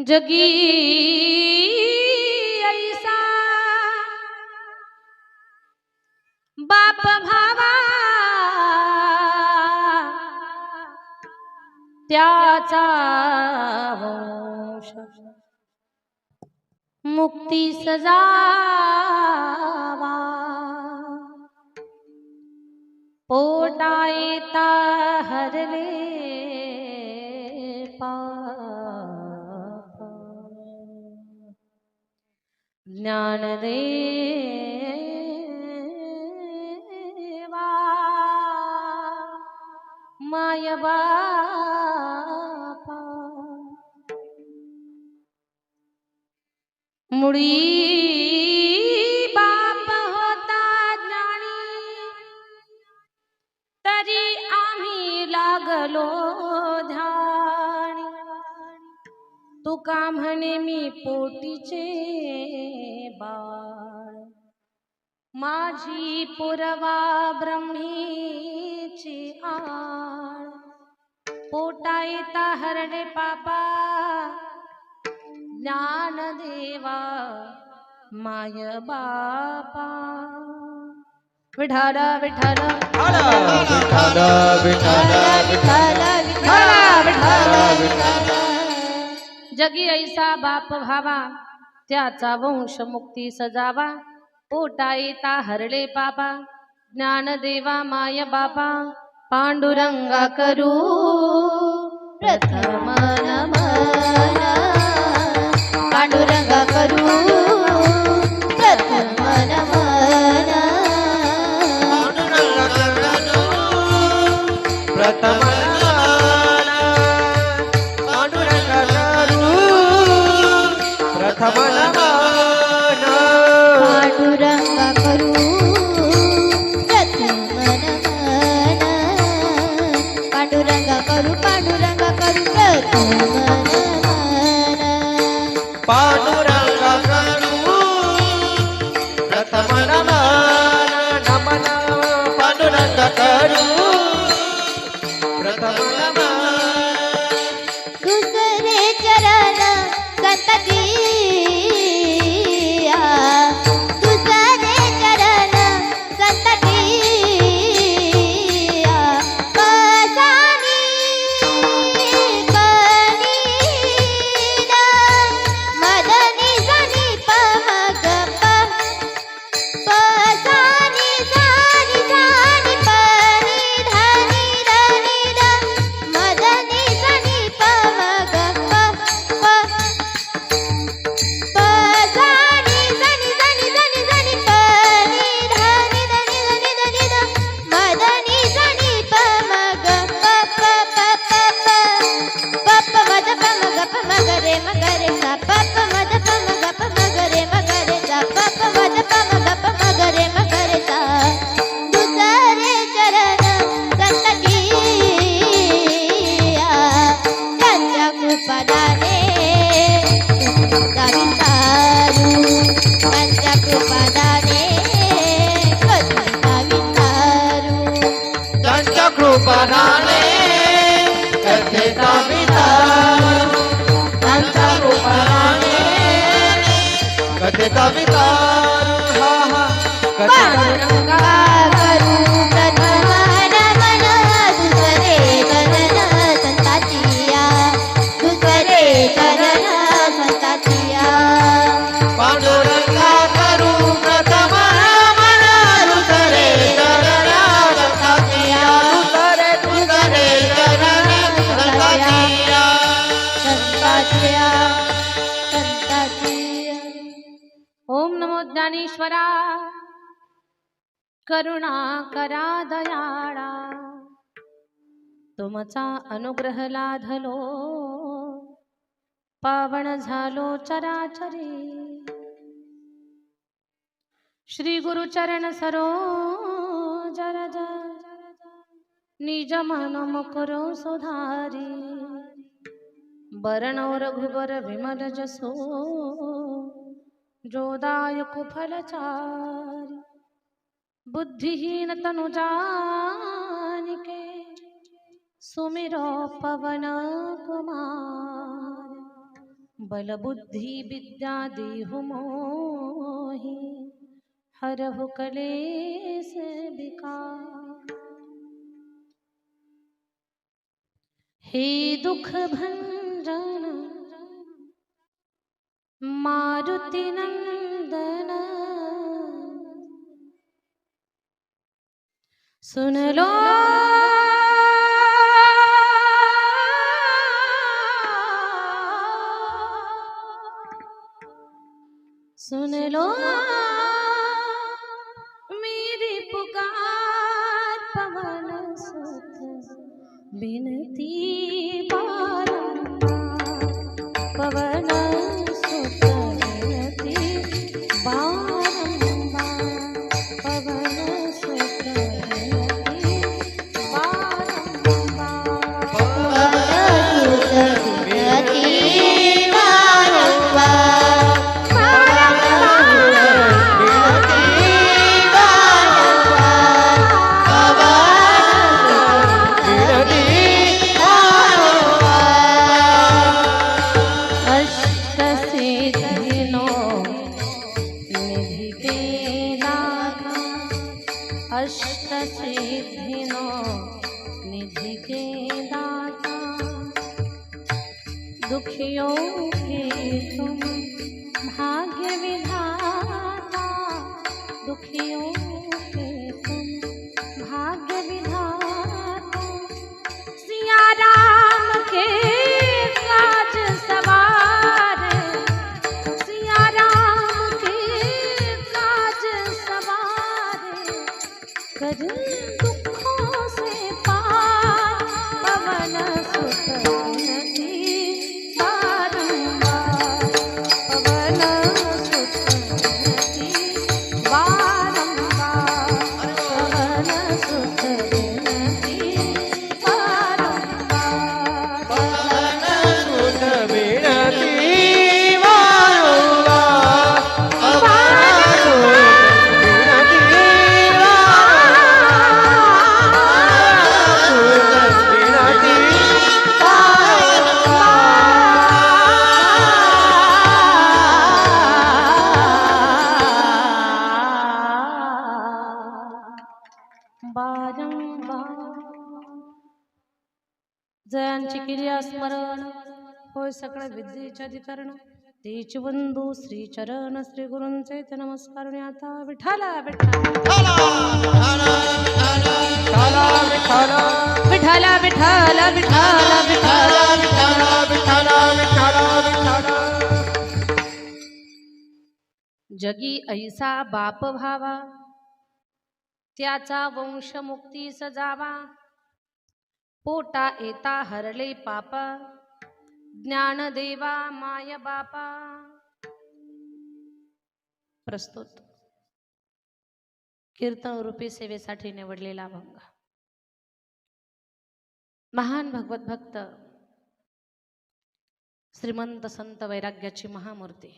जगी ऐसा। बाप भावा। त्याचा वंश मुक्ती सजावा। पोटा येता हरले पा ज्ञानदेवा माय बापा तुका म्हणे मी पोटीचे बाळ. माझी पुरवा ब्रह्मीची आळ. पोटा येता हरडे पापा ज्ञान देवा माय बापा. विठाला विठाला विठाल विठाल विठाल जगी ऐसा बाप भावा त्याचा वंश मुक्ती सजावा पोटा येता हरले बाबा ज्ञानदेवा माय बाबा पांडुरंगा करू. प्रथम पांडुरंगा करू. प्रथम नमन प्रथम करू प्रथम కృపదనే కవితారు కంద కృపదనే కవితారు కంద ज्ञानेश्वरा करुणा करा दयाळा. तुमचा अनुग्रह लाधलो पावन झालो चराचरी. श्री गुरुचरण सरोज रज निज मन मुकुरो सुधारी. बरण रघुबर विमल जसो जोदायक फलचारी बुद्धिहीन तनु जानिके सुमिरो पवन कुमार। बल बुद्धि विद्या देहु मोहि, हरहु कलेस विकार। हे दुख भंजन മാരുതിനന്ദന. സുനലോ. സുനലോ. മേരി പുകാർ പവന സുത വിനതി പാരാ दुखियों के तुम भाग्य विधान जयांची क्रिया स्मरण होय सकळ विद्येचे अधिकरण. तेच बंधू श्री चरण श्री गुरूंचे ते नमस्कार. आणि आता विठाला विठाला विठाला विठाला विठाला विठाला जगी ऐसा बाप भावा त्याचा वंश मुक्ती सजावा. पोटा येता हरले पापा ज्ञानदेवा माय बापा प्रस्तुत कीर्तन रूपी सेवेसाठी निवडलेला भंग महान भगवत भक्त श्रीमंत संत वैराग्याची महामूर्ती